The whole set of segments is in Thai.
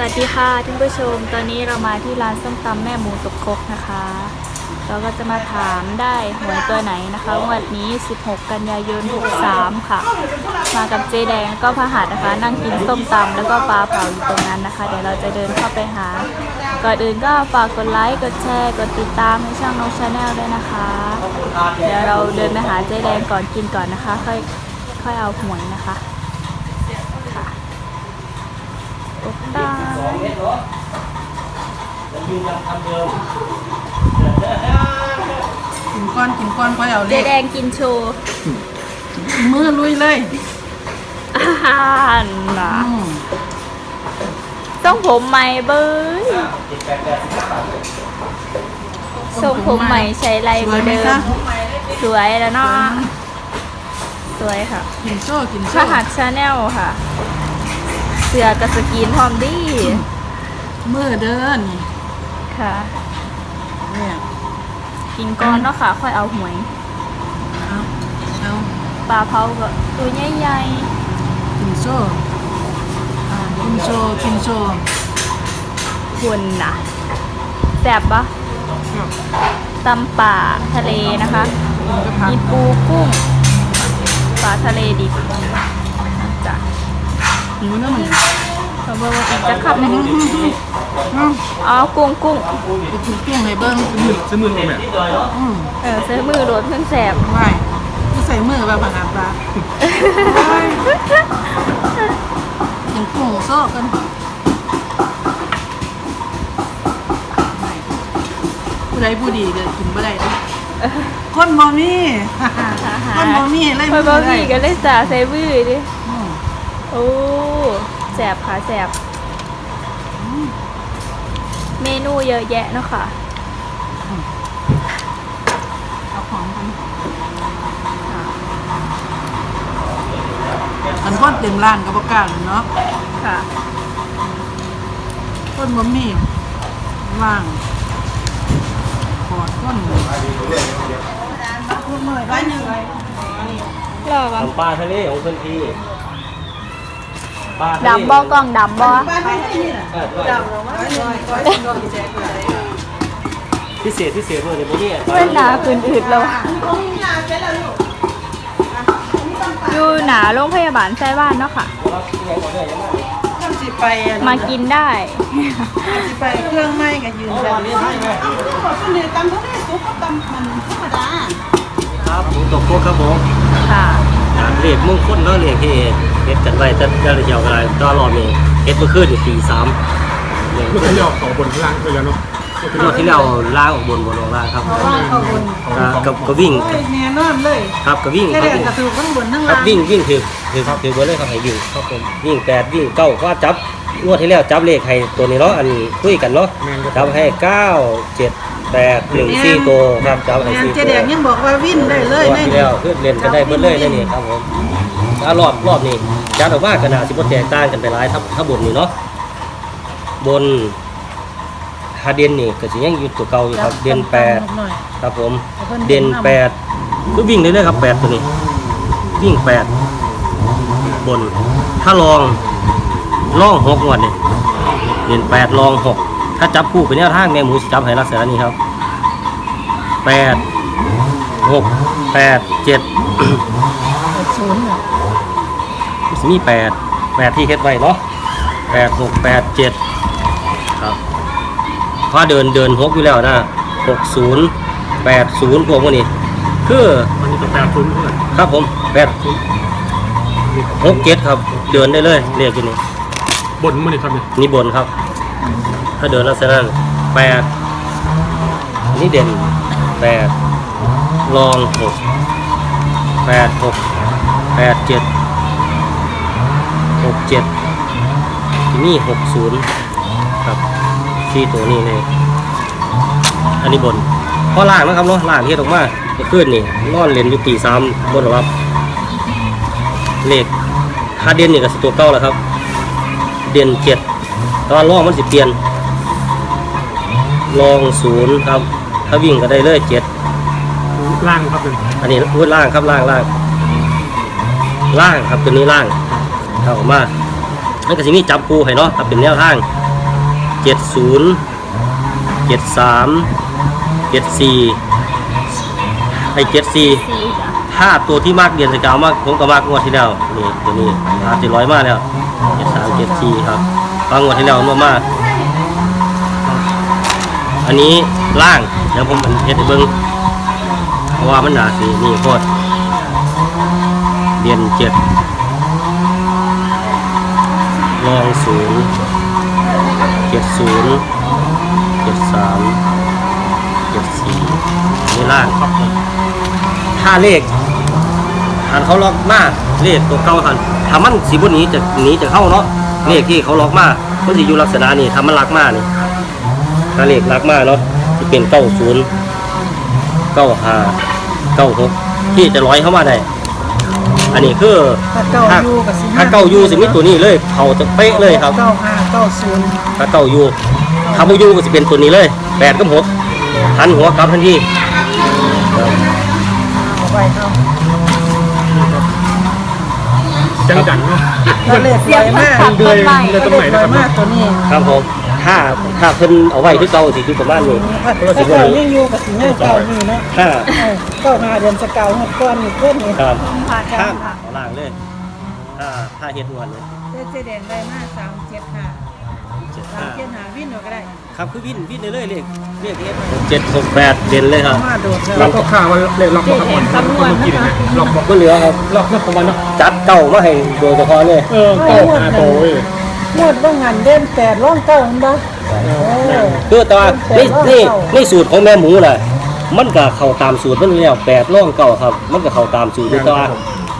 สวัสดีค่ะท่านผู้ชม ตอนนี้เรามาที่ร้านส้มตำแม่หมูตกคกนะคะ เราก็จะมาถามได้หวยตัวไหนนะคะวันนี้ 16 กันยายน 63 ค่ะ มากับเจแดงก็พหัสนะคะ นั่งกินส้มตำแล้วก็ปลาเผาอยู่ตรงนั้นนะคะ เดี๋ยวเราจะเดินเข้าไปหา ก่อนอื่นก็ฝากกดไลค์กดแชร์กดติดตามให้ช่องน้องชาแนลด้วยนะคะ เดี๋ยวเราเดินไปหาเจแดงก่อนกินก่อนนะคะ ค่อยค่อยเอาหวยนะคะ กดตามกินก้อนกินก้อนค่อยเอาเจเล็กแดงกินโชว์มือลุยเลยอาหารนะอืมทรงผมใหม่เบ้ยทรงผมใหม่ใช้ไรสกวยว่าไหมเดิคะมสวยแล้วเนาะสวยค่ะ กินโซ่กินพโซ่หัสชาแนลค่ะ เสือกับสกีนพร้อมดีมือเดินนี่ค่ะ เนี่ยกินก้อนเนาะค่ะ ค่อยเอาหวยเอาเอาปลาเผาก็ตัวใหญ่กินโซ่อ่ากินโซ่กินโซ่ๆคุณนะแซ่บปะตำป่าทะเลนะคะ กินก็พัก มีปูกุ้งปลาทะเลดิบจ้ะ หิวนะมันเราเบอร์ว่าอีกจะขับหนึ่งเอาอ๋อกุ้งกุ้งไปกินกุ้งให้เบิ้งซื้อมือมาแม่อืมเออซื้อมือโดดเพิ่งแสบไหวที่ใส่มือแบบอาหารปลากินกุ้งโซ่กันผู้ใดผู้ดีก็กินบ่ได้เด้อคนบ่มีคนบ่มีอะไรคบ่นบ่ได้มีก็เลยจ่าใส่มือดิอืม โอ้แสบค่ะแสบเมนูเยอะแยะเนาะค่ะเอาของกันอันคนเต็มร้านก็บ่กล้าเลยเนาะค่ะคนบ่มีว่างขอดคนร้านหนึ่งรอก่อนทำปลาทะเลของคนที่ปลาทะเล ดำบอกล้องดำบอเออพิเศษพิเศษเลยเดี๋ยวนี้เพื่อนหนาคืนอืดแล้วอยู่หนาโรงพยาบาลไส้บ้านเนาะค่ะทำสิไปอันมากินได้สิไปเครื่องไม้ก็ยืนแบบนี้บอกเสนอตำเท่านี้ซุปก็ตำมันธรรมดาครับผมตกโคกครับผมค่ะเรียกมุ่งค้นแล้วเรียกที่ เฮ็ดกันไว้แต่เจ้าเดียวกันตอนรอบนี้เฮ็ดเมื่อคืนอยู่ตีสามเมื่อกี้เราขาบนข้างล่างไปแล้วเนาะรอบที่แล้วล่างออกบนบนออกล่างครับว่างเขาบก็วิ่งโอ้ยแน่นอนเลยครับก็วิ่งแค่ครับเด็กวิ่งกระถูกทั้งบนทั้งครัล่าบงวิ่งวิ่งถือถือถือไปเลยครับให้วิ่งครับผมวิ่งแปดวิ่งเก้าว่าจับงวดที่แล้วจับเลขให้ตัวนี้เนาะอันคุยกันเนาะจับให้เก้าเจ็ด แปดหนึ่งสี่ตัวครับจับให้งานสี่เจตัวแดงยังบอกว่าวิ่นได้เลยงวดนี่ที่แล้วคือเรียนกันได้เบิดเลยนี่นี่ครับผมแล้วรอบรอบนี้จัดออกมาขนาดสิบแตกต่างกันไปหลายถ้าถ้าบนนี่เนาะบนฮาเดนนี่ก็สิยังอยู่ตัวเก่าอยู่ครับเดนแปดหน่อย ครับผม เด่นแปดก็วิ่งได้เลยครับแปดตัวนี้ วิ่งแปดบน ถ้าลองล่องหกงวดเนี่ยเด่นแปดลองหก ถ้าจับคู่เป็นแนวทางแมงหมูสิจับให้ลักษณะนี้ครับแปดหกแปดเจ็ดศูนย์น่ะสิมีแปดแปดที่เฮ็ดไว้เนาะแปดหกแปดเจ็ดครับเพราะเดินเดินหกอยู่แล้วนะหกศูนย์แปดศูนย์พวกพวกนี้คือมันจะแปดทุนเท่าไหร่ครับผมแปดหกเจ็ดครับ เดินได้เลยเรียกอยู่นี่บนมันนี่ครับเนี่ยนี่บนครับ ถ้าเดินลักษณะแปดอันนี่เด่นแปดรองหกแปดหกแปดเจ็ดหกเจ็ดที่นี่หกศูนย์ครับที่ตัวนี้เลย อันนี้บนเพราะล่างนะครับเนาะล่างที่ออกมาเมื่อคืนนี่นอนเลนอยู่ตีสามบนหรอครับเลขฮาเดนนี่ก็สตัวเก้าแล้วครับ เด่นเจ็ดต่ว่าล่องมันสิเปลี่ยน ลองศูนย์ครับ ถ้าวิ่งก็ได้เลยเจ็ดล่างครับเป็นอันนี้พูดล่างครับล่างล่างล่างครับตัวนี้ล่างเข้ามานั่นก็สิมีจับคู่ให้เนาะครับเป็นแนวทางเจ็ดศูนย์เจ็ดสามเจ็ดสี่ไอ้เจ็ดสี่สี่จ้ะถ้าตัวที่มากเดือนสกาวมากผมก็มากงวดที่แล้วนี่ตัวนี้อาจจะร้อยมากแล้วเจ็ดสามเจ็ดสี่ครับบางงวดที่แล้วมากๆ อันนี้ล่างเดี๋ยวผมเฮ็ดให้เบิ่งเพราะว่ามันหนาสีนี่โคตรเดือนเจ็ดรองศูนย์เจ็ดศูนย์เจ็ดสามเจ็ดสี่นี่ล่างครับถ้าเลขอันเขาล็อกมาเลขตัวเก่าทันถ้ามันสิบหนีจะหนีจะเข้าเนาะเลขที่เขาล็อกมามันสิอยู่ลักษณะนี้ถ้ามันลักมานี่ ถ้าเลขลักมาเนาะจะเป็นเก้าศูนย์เก้าห้าเก้าหกที่จะร้อยเข้ามาได้ อันนี้คือถ้าเก้าถ้ายูกับสิถ้าเก้ายูสิมีตัวนี้เลยเขาจะเป๊ะเลยครับเก้าห้าเก้าศูนย์ถ้าเก้ายูถ้าโมยูก็จะเป็นตัวนี้เลยแปดกับหกหันหัวกลับทันทีครับเอาไปเอาจังจังเนาะแล้วเลขสวยมากเดือยเลยตรงไหนเลนะขคสรัวบยมากตัวนี้ครับผม ถ้าถ้าเพิ่นเอาไว้ที่เก่าสิคือประมาณนี้ถ้าเพิ่นสิเก้าบ่หนียังอยู่กับสิยังเก้าอยู่เนาะถ้าเออเก้าห้าเดือนสกาวหดก้อนนี่เพิ่นนี่ครับผ่านข้าจ้ะมเอาล่างเลยถ้าถ้าเฮ็ดงวนเลยเจ๊เจ๊แดงได้มาสามเจ็ดห้าเจ็ดสาห้ามเจ็ดห้าวิ่งเอาก็ได้ครับคือวินวินเลยเลขเลขเฮ็ดเจ็ดหกแปดเด่นเลยครับมาโดดแล้แล้ววก็ข่าวว่าเลขล็อกบอกครับคนเมื่อกี้เนี่ยล็อกบอกก็เหลือครับล็อกนะผมว่าเนาะจัดเก่ามาให้โดยเฉพาะเลย เออเก้าหาโตเว้ย งวดว่างหันเด่นแปดร่องเก้าอันบ้เออ คือแต่ว่าในในในสูตรของแม่หมูน่ะมันก็เข้าตามสูตรมันแล้วแปดร่องเก่าครับ มันก็เข้าตามสูตรอยู่แต่ว่า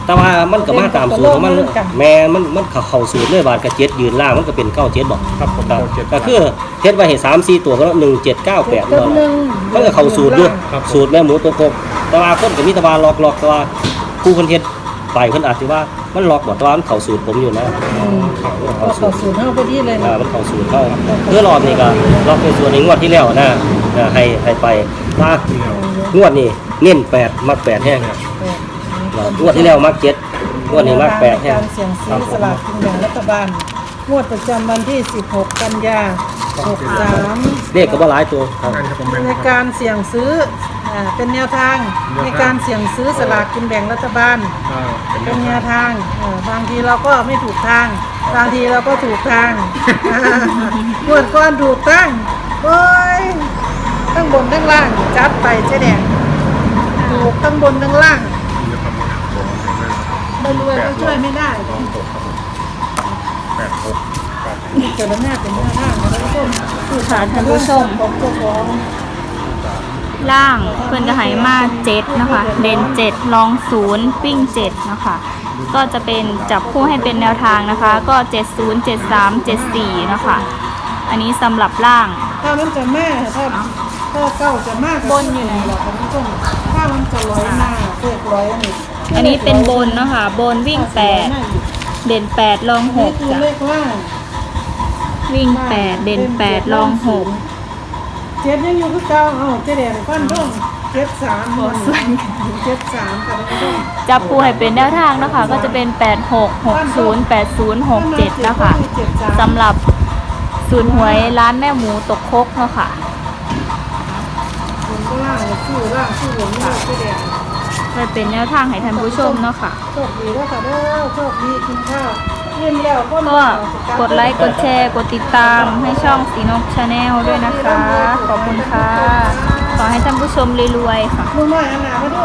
แต่ว่ามันก็มาตามสูตรของมันแม่มันมันเข้าเข้าสูตรเลยบาทกับเจ็ดยืนล่างมันก็เป็นเก้าเจ็ดบอกครับผมครับเก้าเจ็ดก็คือเฮ็ดไว้ให้สามสี่ตัวก็หนึ่งเจ็ดเก้าแปดเจ็ดเนาะหนึ่ง มันก็เข้าสูตรด้วยสูตรแม่หมูตัวกบแต่ว่าคนกับมิตรบาลล็อกล็อกแต่ว่าผู้คนเฮ็ดไปเพิ่นอาจจะว่ามันล็อกบ่แต่ว่ามันเข้าสูตรผมอยู่นะก็เข้าสูตรเท่าพอดีเลยอ่านะมันเข้าสูตรเข้าเพื่อรอบนี้ก็ล็อกในส่วนในงวดที่แล้วนะอ่าให้ให้ไปมางวดนี้เน้นแปดมักแปดแห้งครับงวดที่แล้วมักเจ็ดงวดนี้มักแปดแห้งการเสี่ยงซื้อสลากกินแบ่งรัฐบาลงวดประจำวันที่ 16 กันยา63 เลขก็บ่หลายตัวครับนั่นครับผมแม่นในการเสี่ยงซื้อ อ่าเป็นแนวทางในการเสี่ยงซื้อสลากกินแบ่งรัฐบาลอ่าเป็นเป็นแนวทางเออบางทีเราก็ไม่ถูกทาง บางทีเราก็ถูกทางงวดก้อนถูกตั้งโอ้ยทั้งบนทั้งล่าง จัดไปเจ๊แดงถูกทั้งบนทั้งล่างไม่รวยก็ช่วยไม่ได้แปดหก เกิดหน้าเป็นหน้าทางแล้วก็ค่ะท่านผู้ชม ของเจ้าของ ล่างเพื่อนจะใหายมาเจ็ดนะคะ เด่นเจ็ดลองศูนย์ปิ้งเจ็ดนะคะ ก็จะเป็นจับคู่ให้เป็นแนวทางนะคะ ก็เจ็ดศูนย์เจ็ดสามเจ็ดสี่นะคะ อันนี้สำหรับล่าง ถ้ามันจะมากถ้าถ้าเก้าจะมากบนอยู่ไหนหรอกท่านผู้ชมถ้ามันจะร้อยมากเรียกร้อยอันนี้อันนี้เป็นบนเนาะคะ บนวิ่งแปดเด่นแปดลองหนี่กคือจ้ะเลขล่างวิ่งแปดเด่นแปดลองหกเจ็ดยังอยู่คือเก้าเอ้าเจ๊แดงฟันร่งเจ็ดสามบนเจ็ดสามกับท่านผู้ชมจับคู่ให้เป็นแนวทางนะคะ ก็จะเป็น 8 6 6 0 8 0 6 7นะคะสำหรับศูนย์หวยร้านแม่หมูตกครกเนาะค่ะบนก็ล่างชื่อล่างชื่อบนนี่เจ๊แดงจะเป็นแนวทางให้ท่านผู้ชมเนาะค่ะโชคดีแล้วค่ะเด้อโชคดีกินข้าวเยี่ยมแล้ว ก็ก็กดไลค์ กดแชร์ กดติดตามให้ช่องสีนกชาแนลด้วยนะคะ ขอบคุณค่ะ ขอให้ท่านผู้ชมรวยๆค่ะมือหน่อยอันหนาไปดู